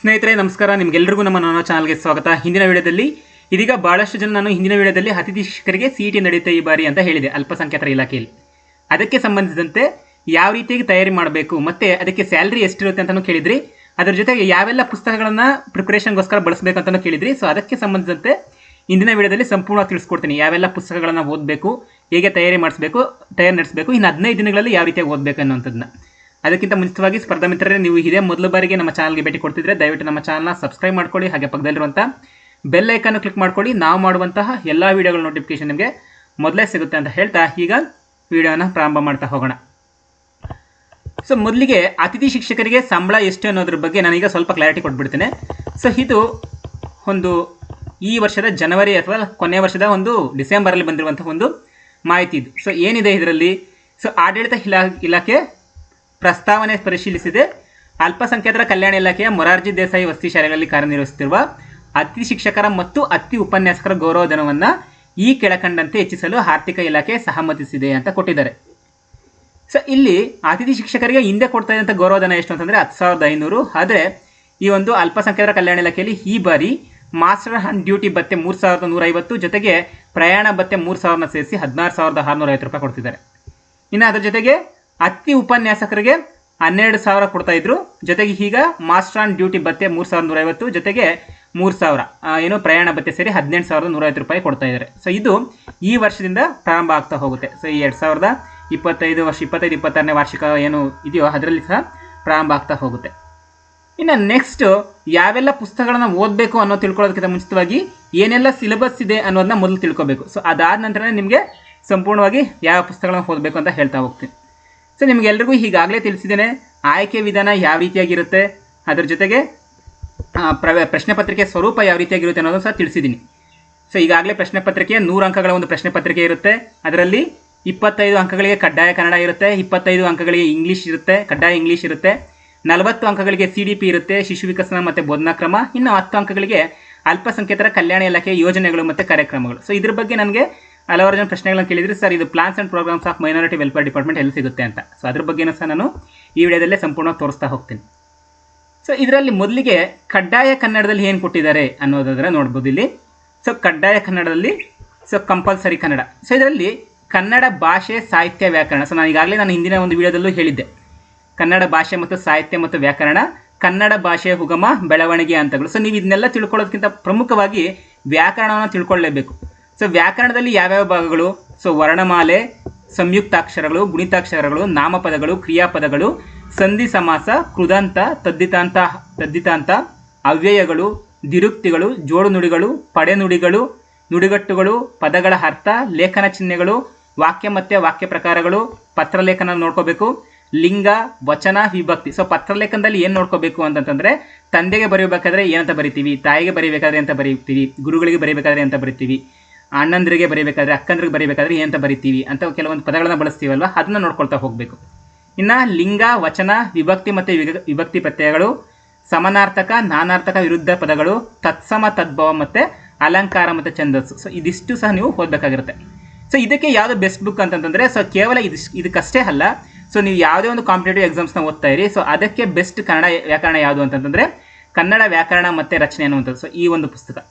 ಸ್ನೇಹಿತರೆ, ನಮಸ್ಕಾರ. ನಿಮ್ಗೆಲ್ರಿಗೂ ನಮ್ಮ ನಾನು ಚಾನಲ್ಗೆ ಸ್ವಾಗತ. ಹಿಂದಿನ ವಿಡಿಯೋದಲ್ಲಿ ಇದೀಗ ಬಹಳಷ್ಟು ಜನ ನಾನು ಹಿಂದಿನ ವಿಡಿಯೋದಲ್ಲಿ ಅತಿಥಿ ಶಿಕ್ಷಕರಿಗೆ ಸಿ ಟಿ ನಡೆಯುತ್ತೆ ಈ ಬಾರಿ ಅಂತ ಹೇಳಿದೆ, ಅಲ್ಪಸಂಖ್ಯಾತರ ಇಲಾಖೆಯಲ್ಲಿ. ಅದಕ್ಕೆ ಸಂಬಂಧಿಸಿದಂತೆ ಯಾವ ರೀತಿಯಾಗಿ ತಯಾರಿ ಮಾಡಬೇಕು, ಮತ್ತೆ ಅದಕ್ಕೆ ಸ್ಯಾಲ್ರಿ ಎಷ್ಟಿರುತ್ತೆ ಅಂತಲೂ ಕೇಳಿದ್ರಿ. ಅದರ ಜೊತೆಗೆ ಯಾವೆಲ್ಲ ಪುಸ್ತಕಗಳನ್ನ ಪ್ರಿಪರೇಷನ್ಗೋಸ್ಕರ ಬಳಸಬೇಕಂತಲೂ ಕೇಳಿದ್ರಿ. ಸೊ ಅದಕ್ಕೆ ಸಂಬಂಧಿಸಿದಂತೆ ಇಂದಿನ ವಿಡಿಯೋದಲ್ಲಿ ಸಂಪೂರ್ಣವಾಗಿ ತಿಳಿಸ್ಕೊಡ್ತೀನಿ. ಯಾವೆಲ್ಲ ಪುಸ್ತಕಗಳನ್ನ ಓದಬೇಕು, ಹೇಗೆ ತಯಾರಿ ಮಾಡಿಸಬೇಕು, ತಯಾರಿ ನಡೆಸಬೇಕು, ಇನ್ನು ಹದಿನೈದು ದಿನಗಳಲ್ಲಿ ಯಾವ ರೀತಿಯಾಗಿ ಓದಬೇಕು ಅನ್ನೋಂಥದ್ದನ್ನ ಅದಕ್ಕಿಂತ ಮುಂಚಿತವಾಗಿ ಸ್ಪರ್ಧಾ ಮಿತ್ರರೇ, ನೀವು ಇದೇ ಮೊದಲ ಬಾರಿಗೆ ನಮ್ಮ ಚಾನಲ್ಗೆ ಭೇಟಿ ಕೊಡ್ತಿದ್ರೆ ದಯವಿಟ್ಟು ನಮ್ಮ ಚಾನಲ್ನ ಸಬ್ಸ್ಕ್ರೈಬ್ ಮಾಡ್ಕೊಳ್ಳಿ, ಹಾಗೆ ಪಕ್ಕದಲ್ಲಿರುವಂಥ ಬೆಲ್ ಐಕನ್ ಕ್ಲಿಕ್ ಮಾಡ್ಕೊಳ್ಳಿ. ನಾವು ಮಾಡುವಂತಹ ಎಲ್ಲ ವಿಡಿಯೋಗಳ ನೋಟಿಫಿಕೇಶನ್ ನಿಮಗೆ ಮೊದಲೇ ಸಿಗುತ್ತೆ ಅಂತ ಹೇಳ್ತಾ ಈಗ ವಿಡಿಯೋನ ಪ್ರಾರಂಭ ಮಾಡ್ತಾ ಹೋಗೋಣ. ಸೊ ಮೊದಲಿಗೆ ಅತಿಥಿ ಶಿಕ್ಷಕರಿಗೆ ಸಂಬಳ ಎಷ್ಟು ಅನ್ನೋದ್ರ ಬಗ್ಗೆ ನಾನೀಗ ಸ್ವಲ್ಪ ಕ್ಲಾರಿಟಿ ಕೊಟ್ಬಿಡ್ತೇನೆ. ಸೊ ಇದು ಒಂದು ಈ ವರ್ಷದ ಜನವರಿ ಅಥವಾ ಕೊನೆಯ ವರ್ಷದ ಒಂದು ಡಿಸೆಂಬರಲ್ಲಿ ಬಂದಿರುವಂತಹ ಒಂದು ಮಾಹಿತಿ ಇದು. ಸೊ ಏನಿದೆ ಇದರಲ್ಲಿ? ಸೊ ಆಡಳಿತ ಇಲಾ ಇಲಾಖೆ ಪ್ರಸ್ತಾವನೆ ಪರಿಶೀಲಿಸಿದೆ. ಅಲ್ಪಸಂಖ್ಯಾತರ ಕಲ್ಯಾಣ ಇಲಾಖೆಯ ಮೊರಾರ್ಜಿ ದೇಸಾಯಿ ವಸತಿ ಶಾಲೆಗಳಲ್ಲಿ ಕಾರ್ಯನಿರ್ವಹಿಸುತ್ತಿರುವ ಅತಿಥಿ ಶಿಕ್ಷಕರ ಮತ್ತು ಅತಿ ಉಪನ್ಯಾಸಕರ ಗೌರವಧನವನ್ನು ಈ ಕೆಳಕಂಡಂತೆ ಹೆಚ್ಚಿಸಲು ಆರ್ಥಿಕ ಇಲಾಖೆ ಸಹಮತಿಸಿದೆ ಅಂತ ಕೊಟ್ಟಿದ್ದಾರೆ. ಸೊ ಇಲ್ಲಿ ಅತಿಥಿ ಶಿಕ್ಷಕರಿಗೆ ಹಿಂದೆ ಕೊಡ್ತಾ ಇದ್ದಂಥ ಗೌರವಧನ ಎಷ್ಟು ಅಂತಂದರೆ ಹತ್ತು ಸಾವಿರದ ಐನೂರು. ಆದರೆ ಈ ಒಂದು ಅಲ್ಪಸಂಖ್ಯಾತರ ಕಲ್ಯಾಣ ಇಲಾಖೆಯಲ್ಲಿ ಈ ಬಾರಿ ಮಾಸ್ಟರ್ ಆನ್ ಡ್ಯೂಟಿ ಭತ್ತೆ ಮೂರು ಸಾವಿರದ ನೂರೈವತ್ತು ಜೊತೆಗೆ ಪ್ರಯಾಣ ಭತ್ತೆ ಮೂರು ಸಾವಿರನ ಸೇರಿಸಿ ಹದಿನಾರು ಸಾವಿರದ ಆರುನೂರ ಐವತ್ತು ರೂಪಾಯಿ ಕೊಡ್ತಿದ್ದಾರೆ. ಇನ್ನು ಅದರ ಜೊತೆಗೆ ಅತಿ ಉಪನ್ಯಾಸಕರಿಗೆ ಹನ್ನೆರಡು ಸಾವಿರ ಕೊಡ್ತಾ ಇದ್ರು. ಜೊತೆಗೆ ಈಗ ಮಾಸ್ಟರ್ ಆನ್ ಡ್ಯೂಟಿ ಭತ್ತೆ ಮೂರು ಸಾವಿರದ ನೂರೈವತ್ತು ಜೊತೆಗೆ ಮೂರು ಸಾವಿರ ಏನು ಪ್ರಯಾಣ ಭತ್ತೆ ಸೇರಿ ಹದಿನೆಂಟು ಸಾವಿರದ ನೂರೈವತ್ತು ರೂಪಾಯಿ ಕೊಡ್ತಾ ಇದ್ದಾರೆ. ಸೊ ಇದು ಈ ವರ್ಷದಿಂದ ಪ್ರಾರಂಭ ಆಗ್ತಾ ಹೋಗುತ್ತೆ. ಸೊ ಈ ಎರಡು ಸಾವಿರದ ಇಪ್ಪತ್ತೈದು ವರ್ಷ, ಇಪ್ಪತ್ತೈದು, ಇಪ್ಪತ್ತಾರನೇ ವಾರ್ಷಿಕ ಏನು ಇದೆಯೋ ಅದರಲ್ಲಿ ಸಹ ಪ್ರಾರಂಭ ಆಗ್ತಾ ಹೋಗುತ್ತೆ. ಇನ್ನು ನೆಕ್ಸ್ಟ್ ಯಾವೆಲ್ಲ ಪುಸ್ತಕಗಳನ್ನು ಓದಬೇಕು ಅನ್ನೋ ತಿಳ್ಕೊಳ್ಳೋದಕ್ಕಿಂತ ಮುಂಚಿತವಾಗಿ ಏನೆಲ್ಲ ಸಿಲೆಬಸ್ ಇದೆ ಅನ್ನೋದನ್ನ ಮೊದಲು ತಿಳ್ಕೊಬೇಕು. ಸೊ ಅದಾದ ನಂತರ ನಿಮಗೆ ಸಂಪೂರ್ಣವಾಗಿ ಯಾವ ಪುಸ್ತಕಗಳನ್ನು ಓದಬೇಕು ಅಂತ ಹೇಳ್ತಾ ಹೋಗ್ತೀನಿ. ಸೊ ನಿಮಗೆಲ್ರಿಗೂ ಈಗಾಗಲೇ ತಿಳಿಸಿದ್ದೇನೆ. ಆಯ್ಕೆ ವಿಧಾನ ಯಾವ ರೀತಿಯಾಗಿರುತ್ತೆ? ಅದರ ಜೊತೆಗೆ ಪ್ರಶ್ನೆ ಪತ್ರಿಕೆ ಸ್ವರೂಪ ಯಾವ ರೀತಿಯಾಗಿರುತ್ತೆ ಅನ್ನೋದನ್ನು ಸಹ ತಿಳಿಸಿದ್ದೀನಿ. ಸೊ ಈಗಾಗಲೇ ಪ್ರಶ್ನೆ ಪತ್ರಿಕೆ ನೂರು ಅಂಕಗಳ ಒಂದು ಪ್ರಶ್ನೆ ಪತ್ರಿಕೆ ಇರುತ್ತೆ. ಅದರಲ್ಲಿ ಇಪ್ಪತ್ತೈದು ಅಂಕಗಳಿಗೆ ಕಡ್ಡಾಯ ಕನ್ನಡ ಇರುತ್ತೆ, ಇಪ್ಪತ್ತೈದು ಅಂಕಗಳಿಗೆ ಇಂಗ್ಲೀಷ್ ಇರುತ್ತೆ, ಕಡ್ಡಾಯ ಇಂಗ್ಲೀಷ್ ಇರುತ್ತೆ, ನಲವತ್ತು ಅಂಕಗಳಿಗೆ ಸಿ ಡಿ ಪಿ ಇರುತ್ತೆ, ಶಿಶು ವಿಕಸನ ಮತ್ತು ಬೋಧನಾ ಕ್ರಮ ಇನ್ನು ಹತ್ತು ಅಂಕಗಳಿಗೆ ಅಲ್ಪಸಂಖ್ಯಾತರ ಕಲ್ಯಾಣ ಇಲಾಖೆ ಯೋಜನೆಗಳು ಮತ್ತು ಕಾರ್ಯಕ್ರಮಗಳು. ಸೊ ಇದ್ರ ಬಗ್ಗೆ ನನಗೆ ಹಲವಾರು ಜನ ಪ್ರಶ್ನೆಗಳನ್ನ ಕೇಳಿದ್ರೆ ಸರ್, ಇದು plans and programs of minority welfare department ಎಲ್ಲಿ ಸಿಗುತ್ತೆ ಅಂತ. ಸೊ ಅದ್ರ ಬಗ್ಗೆನೂ ಸಹ ನಾನು ಈ ವಿಡಿಯೋದಲ್ಲೇ ಸಂಪೂರ್ಣವಾಗಿ ತೋರಿಸ್ತಾ ಹೋಗ್ತೀನಿ. ಸೊ ಇದರಲ್ಲಿ ಮೊದಲಿಗೆ ಕಡ್ಡಾಯ ಕನ್ನಡದಲ್ಲಿ ಏನು ಕೊಟ್ಟಿದ್ದಾರೆ ಅನ್ನೋದಾದ್ರೆ ನೋಡ್ಬೋದು ಇಲ್ಲಿ. ಸೊ ಕಡ್ಡಾಯ ಕನ್ನಡದಲ್ಲಿ ಸೊ ಕಂಪಲ್ಸರಿ ಕನ್ನಡ. ಸೊ ಇದರಲ್ಲಿ ಕನ್ನಡ ಭಾಷೆ ಸಾಹಿತ್ಯ ವ್ಯಾಕರಣ. ಸೊ ನಾನು ಈಗಾಗಲೇ ನಾನು ಹಿಂದಿನ ಒಂದು ವಿಡಿಯೋದಲ್ಲೂ ಹೇಳಿದ್ದೆ. ಕನ್ನಡ ಭಾಷೆ ಮತ್ತು ಸಾಹಿತ್ಯ ಮತ್ತು ವ್ಯಾಕರಣ, ಕನ್ನಡ ಭಾಷೆಯ ಉಗಮ, ಬೆಳವಣಿಗೆ ಅಂತಗಳು ಸೊ ನೀವು ಇದನ್ನೆಲ್ಲ ತಿಳ್ಕೊಳ್ಳೋದಕ್ಕಿಂತ ಪ್ರಮುಖವಾಗಿ ವ್ಯಾಕರಣವನ್ನು ತಿಳ್ಕೊಳ್ಳೇಬೇಕು. ಸೊ ವ್ಯಾಕರಣದಲ್ಲಿ ಯಾವ್ಯಾವ ಭಾಗಗಳು? ಸೊ ವರ್ಣಮಾಲೆ, ಸಂಯುಕ್ತಾಕ್ಷರಗಳು, ಗುಣಿತಾಕ್ಷರಗಳು, ನಾಮಪದಗಳು, ಕ್ರಿಯಾಪದಗಳು, ಸಂಧಿ ಸಮಾಸ, ಕೃದಂತ, ತದ್ದಿತಾಂತ ತದ್ದಿತಾಂತ, ಅವ್ಯಯಗಳು ದಿರುಕ್ತಿಗಳು ಜೋಡು ನುಡಿಗಳು ಪಡೆನುಡಿಗಳು, ನುಡಿಗಟ್ಟುಗಳು, ಪದಗಳ ಅರ್ಥ, ಲೇಖನ ಚಿಹ್ನೆಗಳು ವಾಕ್ಯ ಮತ್ತೆ ವಾಕ್ಯ ಪ್ರಕಾರಗಳು ಪತ್ರಲೇಖನ ನೋಡ್ಕೋಬೇಕು, ಲಿಂಗ, ವಚನ, ವಿಭಕ್ತಿ. ಸೊ ಪತ್ರಲೇಖನದಲ್ಲಿ ಏನು ನೋಡ್ಕೋಬೇಕು ಅಂತಂತಂದ್ರೆ, ತಂದೆಗೆ ಬರೀಬೇಕಾದ್ರೆ ಏನಂತ ಬರಿತೀವಿ, ತಾಯಿಗೆ ಬರೀಬೇಕಾದ್ರೆ ಅಂತ ಬರೀತೀವಿ, ಗುರುಗಳಿಗೆ ಬರೀಬೇಕಾದ್ರೆ ಅಂತ ಬರಿತೀವಿ. ಅಣ್ಣಂದ್ರಿಗೆ ಬರೀಬೇಕಾದ್ರೆ, ಅಕ್ಕಂದ್ರಿಗೆ ಬರೀಬೇಕಾದ್ರೆ ಏನಂತ ಬರಿತೀವಿ ಅಂತ ಕೆಲವೊಂದು ಪದಗಳನ್ನ ಬಳಸ್ತೀವಲ್ವ? ಅದನ್ನ ನೋಡ್ಕೊಳ್ತಾ ಹೋಗಬೇಕು. ಇನ್ನು ಲಿಂಗ, ವಚನ, ವಿಭಕ್ತಿ ಮತ್ತು ವಿಭಕ್ತಿ ಪ್ರತ್ಯಯಗಳು, ಸಮನಾರ್ಥಕ, ನಾನಾರ್ಥಕ ವಿರುದ್ಧ ಪದಗಳು, ತತ್ಸಮ, ತದ್ಭವ ಮತ್ತು ಅಲಂಕಾರ ಮತ್ತು ಛಂದಸ್ಸು. ಸೊ ಇದಿಷ್ಟು ಸಹ ನೀವು ಓದಬೇಕಾಗಿರುತ್ತೆ. ಸೊ ಇದಕ್ಕೆ ಯಾವುದು ಬೆಸ್ಟ್ ಬುಕ್ ಅಂತಂತಂದರೆ ಸೊ ಕೇವಲ ಇದಿಷ್ಟು ಇದಕ್ಕಷ್ಟೇ ಅಲ್ಲ. ಸೊ ನೀವು ಯಾವುದೇ ಒಂದು ಕಾಂಪಿಟೇಟಿವ್ ಎಕ್ಸಾಮ್ಸ್ನ ಓದ್ತಾ ಇರಿ. ಸೊ ಅದಕ್ಕೆ ಬೆಸ್ಟ್ ಕನ್ನಡ ವ್ಯಾಕರಣ ಯಾವುದು ಅಂತಂತಂದರೆ, ಕನ್ನಡ ವ್ಯಾಕರಣ ಮತ್ತು ರಚನೆ ಅನ್ನುವಂಥದ್ದು. ಸೊ ಈ ಒಂದು ಪುಸ್ತಕ.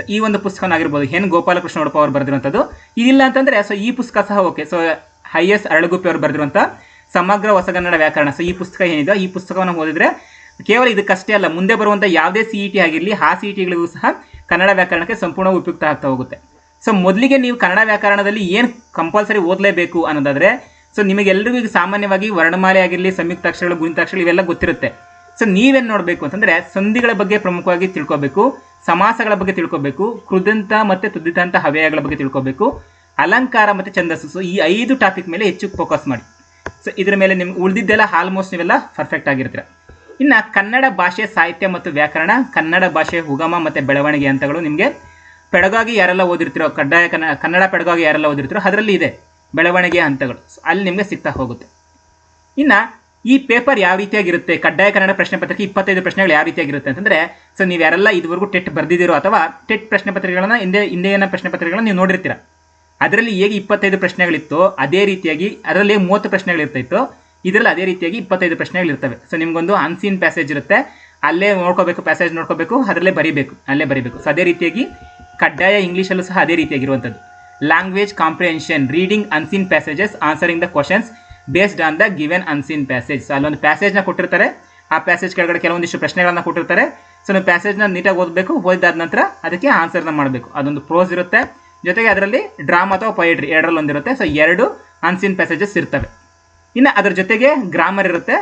ಸೊ ಈ ಒಂದು ಪುಸ್ತಕನಾಗಿರ್ಬೋದು ಹೆನ್ ಗೋಪಾಲಕೃಷ್ಣ ಉಡುಪ ಅವರು ಬರೆದಿರುವಂಥದ್ದು. ಇದಿಲ್ಲ ಅಂತಂದರೆ ಸೊ ಈ ಪುಸ್ತಕ ಸಹ okay so I S Aralaguppe ಅವರು ಬರೆದಿರುವಂಥ ಸಮಗ್ರ ಹೊಸಗನ್ನಡ ವ್ಯಾಕರಣ. ಸೊ ಈ ಪುಸ್ತಕ ಏನಿದೆ? ಈ ಪುಸ್ತಕವನ್ನು ಓದಿದ್ರೆ ಕೇವಲ ಇದಕ್ಕಷ್ಟೇ ಅಲ್ಲ, ಮುಂದೆ ಬರುವಂಥ ಯಾವುದೇ ಸಿ ಇ ಟಿ ಆಗಿರಲಿ, ಆ ಸಿ ಇ ಟಿಗಳಿಗೂ ಸಹ ಕನ್ನಡ ವ್ಯಾಕರಣಕ್ಕೆ ಸಂಪೂರ್ಣ ಉಪಯುಕ್ತ ಆಗ್ತಾ ಹೋಗುತ್ತೆ. ಸೊ ಮೊದಲಿಗೆ ನೀವು ಕನ್ನಡ ವ್ಯಾಕರಣದಲ್ಲಿ ಏನು ಕಂಪಲ್ಸರಿ ಓದಲೇಬೇಕು ಅನ್ನೋದಾದರೆ ಸೊ ನಿಮಗೆಲ್ಲರಿಗೂ ಈಗ ಸಾಮಾನ್ಯವಾಗಿ ವರ್ಣಮಾಲೆ ಆಗಿರಲಿ, ಸಂಯುಕ್ತ ಸಂಯುಕ್ತಾಕ್ಷರಗಳು ಗುಣಿತಾಕ್ಷರಗಳು ಇವೆಲ್ಲ ಗೊತ್ತಿರುತ್ತೆ. ಸೊ ನೀವೇನು ನೋಡಬೇಕು ಅಂತಂದರೆ, ಸಂಧಿಗಳ ಬಗ್ಗೆ ಪ್ರಮುಖವಾಗಿ ತಿಳ್ಕೊಬೇಕು. ಸಮಾಸಗಳ ಬಗ್ಗೆ ತಿಳ್ಕೊಬೇಕು, ಕೃದಂತ ಮತ್ತು ತುದಿತಾಂತ ಹವ್ಯಯಗಳ ಬಗ್ಗೆ ತಿಳ್ಕೊಬೇಕು, ಅಲಂಕಾರ ಮತ್ತು ಛಂದಸ್ಸು. ಈ ಐದು ಟಾಪಿಕ್ ಮೇಲೆ ಹೆಚ್ಚು ಫೋಕಸ್ ಮಾಡಿ. ಸೊ ಇದ್ರ ಮೇಲೆ ನಿಮ್ಗೆ ಉಳಿದಿದ್ದೆಲ್ಲ ಆಲ್ಮೋಸ್ಟ್ ನೀವೆಲ್ಲ ಪರ್ಫೆಕ್ಟ್ ಆಗಿರ್ತೀರ. ಇನ್ನು ಕನ್ನಡ ಭಾಷೆ ಸಾಹಿತ್ಯ ಮತ್ತು ವ್ಯಾಕರಣ, ಕನ್ನಡ ಭಾಷೆ ಉಗಮ ಮತ್ತು ಬೆಳವಣಿಗೆ ಹಂತಗಳು ನಿಮಗೆ ಪೆಡಗಾಗಿ ಯಾರೆಲ್ಲ ಓದಿರ್ತಿರೋ, ಕಡ್ಡಾಯ ಕನ್ನಡ ಕನ್ನಡ ಪೆಡಗಾಗಿ ಯಾರೆಲ್ಲ ಓದಿರ್ತಿರೋ, ಅದರಲ್ಲಿ ಇದೆ ಬೆಳವಣಿಗೆ ಹಂತಗಳು. ಅಲ್ಲಿ ನಿಮಗೆ ಸಿಗ್ತಾ ಹೋಗುತ್ತೆ. ಇನ್ನು ಈ ಪೇಪರ್ ಯಾವ ರೀತಿಯಾಗಿರುತ್ತೆ? ಕಡ್ಡಾಯ ಕನ್ನಡ ಪ್ರಶ್ನೆ ಪತ್ರಿಕೆ ಇಪ್ಪತ್ತೈದು ಪ್ರಶ್ನೆಗಳು ಯಾವ ರೀತಿಯಾಗಿರುತ್ತೆ ಅಂತಂದ್ರೆ ಸೊ ನೀವು ಯಾರೆಲ್ಲ ಇದುವರೆಗೂ ಟೆಟ್ ಬರೆದಿದ್ದೀರೋ ಅಥವಾ ಟೆಟ್ ಪ್ರಶ್ನೆ ಪತ್ರಿಕೆಗಳನ್ನ ಹಿಂದೆ, ಹಿಂದೆಯನ್ನ ಪ್ರಶ್ನೆ ಪತ್ರಿಕೆಗಳನ್ನ ನೀವು ನೋಡಿರ್ತೀರ, ಅದರಲ್ಲಿ ಹೇಗೆ ಇಪ್ಪತ್ತೈದು ಪ್ರಶ್ನೆಗಳಿತ್ತು, ಅದೇ ರೀತಿಯಾಗಿ ಅದರಲ್ಲಿ ಮೂವತ್ತು ಪ್ರಶ್ನೆಗಳಿರ್ತಾಯಿತ್ತು, ಇದರಲ್ಲಿ ಅದೇ ರೀತಿಯಾಗಿ ಇಪ್ಪತ್ತೈದು ಪ್ರಶ್ನೆಗಳಿರ್ತವೆ. ಸೊ ನಿಮ್ಗೊಂದು ಅನ್ಸೀನ್ ಪ್ಯಾಸೇಜ್ ಇರುತ್ತೆ, ಅಲ್ಲೇ ನೋಡ್ಕೋಬೇಕು ಪ್ಯಾಸೇಜ್ ನೋಡ್ಕೋಬೇಕು, ಅದರಲ್ಲೇ ಬರೀಬೇಕು, ಅಲ್ಲೇ ಬರೀಬೇಕು. ಸೊ ಅದೇ ರೀತಿಯಾಗಿ ಕಡ್ಡಾಯ ಇಂಗ್ಲೀಷಲ್ಲೂ ಸಹ ಅದೇ ರೀತಿಯಾಗಿರುವಂಥದ್ದು. Language comprehension reading unseen passages answering the questions based on the given unseen passage so ಅಲ್ಲೊಂದು ಪ್ಯಾಸೇಜ್ನ ಕೊಟ್ಟಿರ್ತಾರೆ. ಆ ಪ್ಯಾಸೇಜ್ ಕೆಳಗಡೆ ಕೆಲವೊಂದಿಷ್ಟು ಪ್ರಶ್ನೆಗಳನ್ನು ಕೊಟ್ಟಿರ್ತಾರೆ. ಸೊ ನೀವು ಪ್ಯಾಸೇಜ್ನ ನೀಟಾಗಿ ಓದಬೇಕು, ಓದಿದಾದ ನಂತರ ಅದಕ್ಕೆ ಆನ್ಸರ್ನ ಮಾಡಬೇಕು. ಅದೊಂದು ಪ್ರೋಸ್ ಇರುತ್ತೆ. ಜೊತೆಗೆ ಅದರಲ್ಲಿ ಡ್ರಾಮಾ ಅಥವಾ ಪೊಯೆಟ್ರಿ ಎರಡರಲ್ಲಿ ಒಂದಿರುತ್ತೆ ಸೊ ಎರಡು ಅನ್ಸೀನ್ ಪ್ಯಾಸೇಜಸ್ ಇರ್ತವೆ. ಇನ್ನು ಅದರ ಜೊತೆಗೆ ಗ್ರಾಮರ್ ಇರುತ್ತೆ.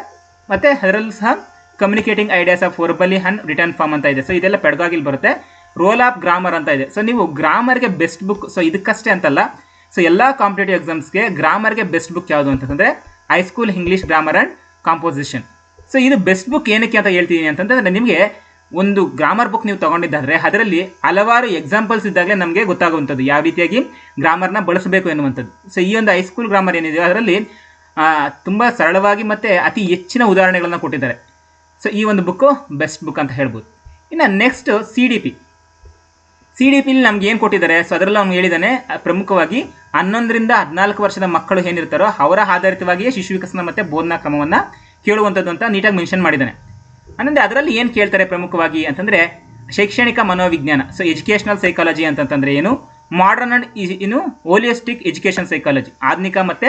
ಮತ್ತು ಅದರಲ್ಲೂ ಸಹ communicating ideas of verbally and written form ಅಂತ ಇದೆ. ಸೊ ಇದೆಲ್ಲ ಪೆಡ್ಗಾಗಿಲ್ ಬರುತ್ತೆ. ರೋಲ್ ಆಫ್ ಗ್ರಾಮರ್ ಅಂತ ಇದೆ. ಸೊ ನೀವು ಗ್ರಾಮರ್ಗೆ ಬೆಸ್ಟ್ ಬುಕ್ ಸೊ ಇದಕ್ಕಷ್ಟೇ ಅಂತಲ್ಲ. ಸೊ ಎಲ್ಲ ಕಾಂಪಿಟೇಟಿವ್ ಎಕ್ಸಾಮ್ಸ್ಗೆ ಗ್ರಾಮರ್ಗೆ ಬೆಸ್ಟ್ ಬುಕ್ ಯಾವುದು ಅಂತಂದರೆ high school English grammar and composition so ಇದು ಬೆಸ್ಟ್ ಬುಕ್ ಏನಕ್ಕೆ ಅಂತ ಹೇಳ್ತೀನಿ ಅಂತಂದರೆ ನಿಮಗೆ ಒಂದು ಗ್ರಾಮರ್ ಬುಕ್ ನೀವು ತೊಗೊಂಡಿದ್ದಾದರೆ ಅದರಲ್ಲಿ ಹಲವಾರು ಎಕ್ಸಾಂಪಲ್ಸ್ ಇದ್ದಾಗಲೇ ನಮಗೆ ಗೊತ್ತಾಗುವಂಥದ್ದು ಯಾವ ರೀತಿಯಾಗಿ ಗ್ರಾಮರ್ನ ಬಳಸಬೇಕು ಎನ್ನುವಂಥದ್ದು. ಸೊ ಈ ಒಂದು ಹೈಸ್ಕೂಲ್ ಗ್ರಾಮರ್ ಏನಿದೆ ಅದರಲ್ಲಿ ತುಂಬ ಸರಳವಾಗಿ ಮತ್ತು ಅತಿ ಹೆಚ್ಚಿನ ಉದಾಹರಣೆಗಳನ್ನು ಕೊಟ್ಟಿದ್ದಾರೆ. ಸೊ ಈ ಒಂದು ಬುಕ್ಕು ಬೆಸ್ಟ್ ಬುಕ್ ಅಂತ ಹೇಳ್ಬೋದು. ಇನ್ನು next C D P C D ಪಿಲಿ ನಮ್ಗೆ ಏನು ಕೊಟ್ಟಿದ್ದಾರೆ? ಸೊ ಅದರಲ್ಲಿ ಅವ್ನು ಹೇಳಿದ್ದಾನೆ ಪ್ರಮುಖವಾಗಿ ಹನ್ನೊಂದರಿಂದ ಹದಿನಾಲ್ಕು ವರ್ಷದ ಮಕ್ಕಳು ಏನಿರ್ತಾರೋ ಅವರ ಆಧಾರಿತವಾಗಿಯೇ ಶಿಶು ವಿಕಸನ ಮತ್ತು ಬೋಧನಾ ಕ್ರಮವನ್ನು ಕೇಳುವಂಥದ್ದು ಅಂತ ನೀಟಾಗಿ ಮೆನ್ಷನ್ ಮಾಡಿದ್ದಾನೆ ಅಂದರೆ ಅದರಲ್ಲಿ ಏನು ಕೇಳ್ತಾರೆ ಪ್ರಮುಖವಾಗಿ ಅಂತಂದರೆ ಶೈಕ್ಷಣಿಕ ಮನೋವಿಜ್ಞಾನ ಸೊ ಎಜುಕೇಷನಲ್ ಸೈಕಾಲಜಿ ಅಂತಂತಂದರೆ ಏನು? ಮಾಡರ್ನ್ ಅಂಡ್ ಏನು ಹೋಲಿಯಸ್ಟಿಕ್ ಎಜುಕೇಷನ್ ಸೈಕಾಲಜಿ ಆಧುನಿಕ ಮತ್ತು